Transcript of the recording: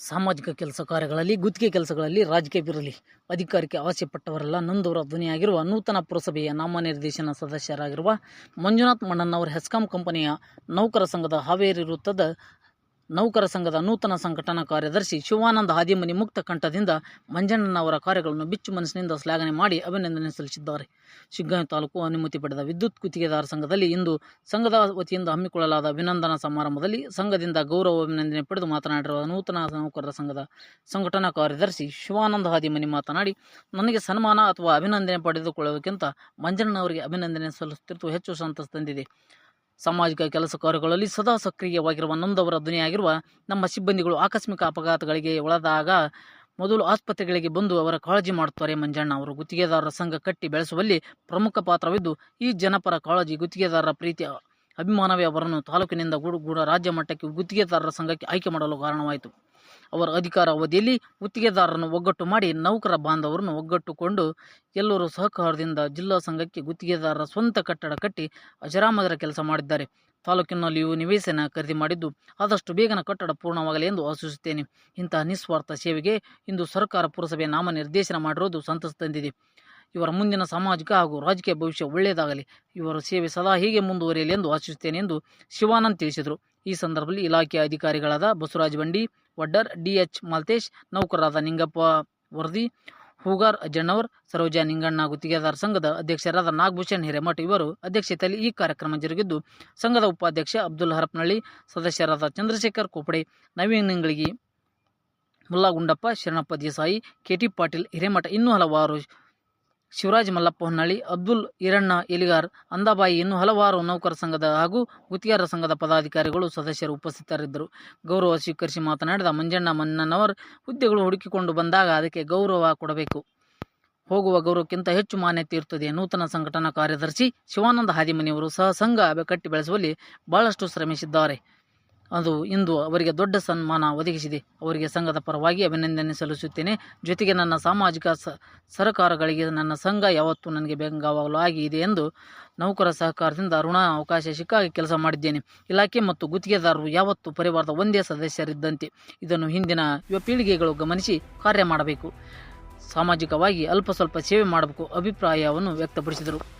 ಸಾಮಾಜಿಕ ಕೆಲಸ ಕಾರ್ಯಗಳಲ್ಲಿ, ಗುತ್ತಿಗೆ ಕೆಲಸಗಳಲ್ಲಿ ರಾಜಕೀಯವಿರಲಿ ಅಧಿಕಾರಕ್ಕೆ ಆಸೆ ಪಟ್ಟವರೆಲ್ಲ ನೊಂದವರ ಧ್ವನಿಯಾಗಿರುವ ನೂತನ ಪುರಸಭೆಯ ನಾಮನಿರ್ದೇಶನ ಸದಸ್ಯರಾಗಿರುವ ಮಂಜುನಾಥ್ ಮಣ್ಣನ್ನವರ ಹೆಸ್ಕಾಂ ಕಂಪನಿಯ ನೌಕರ ಸಂಘದ ಹಾವೇರಿ ವೃತ್ತದ ನೌಕರ ಸಂಘದ ನೂತನ ಸಂಘಟನಾ ಕಾರ್ಯದರ್ಶಿ ಶಿವಾನಂದ ಹಾದಿಮನಿ ಮುಕ್ತ ಕಂಠದಿಂದ ಮಂಜಣ್ಣನವರ ಕಾರ್ಯಗಳನ್ನು ಬಿಚ್ಚು ಮನಸ್ಸಿನಿಂದ ಶ್ಲಾಘನೆ ಮಾಡಿ ಅಭಿನಂದನೆ ಸಲ್ಲಿಸಿದ್ದಾರೆ. ಶಿಗ್ಗಾಂವಿ ತಾಲೂಕು ಅನುಮತಿ ಪಡೆದ ವಿದ್ಯುತ್ ಗುತ್ತಿಗೆದಾರ ಸಂಘದಲ್ಲಿ ಇಂದು ಸಂಘದ ವತಿಯಿಂದ ಹಮ್ಮಿಕೊಳ್ಳಲಾದ ಅಭಿನಂದನಾ ಸಮಾರಂಭದಲ್ಲಿ ಸಂಘದಿಂದ ಗೌರವ ಅಭಿನಂದನೆ ಪಡೆದು ಮಾತನಾಡಿರುವ ನೂತನ ನೌಕರರ ಸಂಘದ ಸಂಘಟನಾ ಕಾರ್ಯದರ್ಶಿ ಶಿವಾನಂದ ಹಾದಿಮನಿ ಮಾತನಾಡಿ, ನನಗೆ ಸನ್ಮಾನ ಅಥವಾ ಅಭಿನಂದನೆ ಪಡೆದುಕೊಳ್ಳುವುದಕ್ಕಿಂತ ಮಂಜಣ್ಣನವರಿಗೆ ಅಭಿನಂದನೆ ಸಲ್ಲಿಸುತ್ತಿರುವುದು ಹೆಚ್ಚು ಸಂತಸ ತಂದಿದೆ. ಸಾಮಾಜಿಕ ಕೆಲಸ ಕಾರ್ಯಗಳಲ್ಲಿ ಸದಾ ಸಕ್ರಿಯವಾಗಿರುವ ನೊಂದವರ ಧ್ವನಿಯಾಗಿರುವ ನಮ್ಮ ಸಿಬ್ಬಂದಿಗಳು ಆಕಸ್ಮಿಕ ಅಪಘಾತಗಳಿಗೆ ಒಳದಾಗ ಮೊದಲು ಆಸ್ಪತ್ರೆಗಳಿಗೆ ಬಂದು ಅವರ ಕಾಳಜಿ ಮಾಡುತ್ತಾರೆ. ಮಂಜಣ್ಣ ಅವರು ಗುತ್ತಿಗೆದಾರರ ಸಂಘ ಕಟ್ಟಿ ಬೆಳೆಸುವಲ್ಲಿ ಪ್ರಮುಖ ಪಾತ್ರವಿದ್ದು, ಈ ಜನಪರ ಕಾಳಜಿ ಗುತ್ತಿಗೆದಾರರ ಪ್ರೀತಿ, ಅಭಿಮಾನವೇ ಅವರನ್ನು ತಾಲೂಕಿನಿಂದ ಗೂಡುಗೂಡ ರಾಜ್ಯ ಮಟ್ಟಕ್ಕೆ ಗುತ್ತಿಗೆದಾರರ ಸಂಘಕ್ಕೆ ಆಯ್ಕೆ ಮಾಡಲು ಕಾರಣವಾಯಿತು. ಅವರ ಅಧಿಕಾರ ಅವಧಿಯಲ್ಲಿ ಗುತ್ತಿಗೆದಾರರನ್ನು ಒಗ್ಗಟ್ಟು ಮಾಡಿ ನೌಕರ ಬಾಂಧವರನ್ನು ಒಗ್ಗಟ್ಟುಕೊಂಡು ಎಲ್ಲರೂ ಸಹಕಾರದಿಂದ ಜಿಲ್ಲಾ ಸಂಘಕ್ಕೆ ಗುತ್ತಿಗೆದಾರರ ಸ್ವಂತ ಕಟ್ಟಡ ಕಟ್ಟಿ ಅಜರಾಮದರ ಕೆಲಸ ಮಾಡಿದ್ದಾರೆ. ತಾಲೂಕಿನಲ್ಲಿಯೂ ನಿವೇಶನ ಖರೀದಿ ಮಾಡಿದ್ದು ಆದಷ್ಟು ಬೇಗನ ಕಟ್ಟಡ ಪೂರ್ಣವಾಗಲಿ ಎಂದು ಆಶಿಸುತ್ತೇನೆ. ಇಂತಹ ನಿಸ್ವಾರ್ಥ ಸೇವೆಗೆ ಇಂದು ಸರ್ಕಾರ ಪುರಸಭೆ ನಾಮನಿರ್ದೇಶನ ಮಾಡಿರುವುದು ಸಂತಸ ತಂದಿದೆ. ಇವರ ಮುಂದಿನ ಸಾಮಾಜಿಕ ಹಾಗೂ ರಾಜಕೀಯ ಭವಿಷ್ಯ ಒಳ್ಳೆಯದಾಗಲಿ. ಇವರ ಸೇವೆ ಸದಾ ಹೀಗೆ ಮುಂದುವರಿಯಲಿ ಎಂದು ಆಶಿಸುತ್ತೇನೆ ಎಂದು ಶಿವಾನಂದ್ ತಿಳಿಸಿದರು. ಈ ಸಂದರ್ಭದಲ್ಲಿ ಇಲಾಖೆಯ ಅಧಿಕಾರಿಗಳಾದ ಬಸವರಾಜ ಬಂಡಿ, ವಡ್ಡರ್ ಡಿಎಚ್ ಮಾಲ್ತೇಶ್, ನೌಕರರಾದ ನಿಂಗಪ್ಪ ವರದಿ, ಹೂಗಾರ್ ಅಜ್ಜಣ್ಣವರ್, ಸರೋಜಾ ನಿಂಗಣ್ಣ ಗುತ್ತಿಗೆದಾರ ಸಂಘದ ಅಧ್ಯಕ್ಷರಾದ ನಾಗಭೂಷಣ್ ಹಿರೇಮಠ್ ಇವರು ಅಧ್ಯಕ್ಷತೆಯಲ್ಲಿ ಈ ಕಾರ್ಯಕ್ರಮ ಜರುಗಿದ್ದು, ಸಂಘದ ಉಪಾಧ್ಯಕ್ಷ ಅಬ್ದುಲ್ ಹರಪ್ನಳ್ಳಿ ಸದಸ್ಯರಾದ ಚಂದ್ರಶೇಖರ್ ಕೋಪಡೆ, ನವೀನ್ ನಿಂಗಳಿಗೆ ಮುಲ್ಲಾಗುಂಡಪ್ಪ ಶರಣಪ್ಪ ದೇಸಾಯಿ ಕೆಟಿ ಪಾಟೀಲ್ ಹಿರೇಮಠ ಇನ್ನೂ ಹಲವಾರು ಶಿವರಾಜ್ ಮಲ್ಲಪ್ಪ ಹೊನ್ನಾಳಿ, ಅಬ್ದುಲ್ ಈರಣ್ಣ ಎಲಿಗಾರ್, ಅಂದಾಬಾಯಿ ಇನ್ನು ಹಲವಾರು ನೌಕರ ಸಂಘದ ಹಾಗೂ ಗುತ್ತಿಗೆದಾರರ ಸಂಘದ ಪದಾಧಿಕಾರಿಗಳು ಸದಸ್ಯರು ಉಪಸ್ಥಿತರಿದ್ದರು. ಗೌರವ ಸ್ವೀಕರಿಸಿ ಮಾತನಾಡಿದ ಮಂಜಣ್ಣ ಮನ್ನನವರ್, ಹುದ್ದೆಗಳು ಹುಡುಕಿಕೊಂಡು ಬಂದಾಗ ಅದಕ್ಕೆ ಗೌರವ ಕೊಡಬೇಕು. ಹೋಗುವ ಗೌರವಕ್ಕಿಂತ ಹೆಚ್ಚು ಮಾನ್ಯತೆ ಇರುತ್ತದೆ ನೂತನ ಸಂಘಟನಾ ಕಾರ್ಯದರ್ಶಿ ಶಿವಾನಂದ ಹಾದಿಮನಿಯವರು ಸಹ ಸಂಘ ಕಟ್ಟಿ ಬೆಳೆಸುವಲ್ಲಿ ಬಹಳಷ್ಟು ಶ್ರಮಿಸಿದ್ದಾರೆ. ಅದು ಇಂದು ಅವರಿಗೆ ದೊಡ್ಡ ಸನ್ಮಾನ ಒದಗಿಸಿದೆ. ಅವರಿಗೆ ಸಂಘದ ಪರವಾಗಿ ಅಭಿನಂದನೆ ಸಲ್ಲಿಸುತ್ತೇನೆ. ಜೊತೆಗೆ ನನ್ನ ಸಾಮಾಜಿಕ ಸರಕಾರಗಳಿಗೆ ನನ್ನ ಸಂಘ ಯಾವತ್ತೂ ನನಗೆ ಬೆಂಗಾವಲು ಆಗಿದೆ ಎಂದು ನೌಕರ ಸಹಕಾರದಿಂದ ಋಣ ಅವಕಾಶ ಸಿಕ್ಕಾಗಿ ಕೆಲಸ ಮಾಡಿದ್ದೇನೆ. ಇಲಾಖೆ ಮತ್ತು ಗುತ್ತಿಗೆದಾರರು ಯಾವತ್ತೂ ಪರಿವಾರದ ಒಂದೇ ಸದಸ್ಯರಿದ್ದಂತೆ ಇದನ್ನು ಹಿಂದಿನ ಯುವ ಪೀಳಿಗೆಗಳು ಗಮನಿಸಿ ಕಾರ್ಯ ಮಾಡಬೇಕು. ಸಾಮಾಜಿಕವಾಗಿ ಅಲ್ಪ ಸ್ವಲ್ಪ ಸೇವೆ ಮಾಡಬೇಕು ಅಭಿಪ್ರಾಯವನ್ನು ವ್ಯಕ್ತಪಡಿಸಿದರು.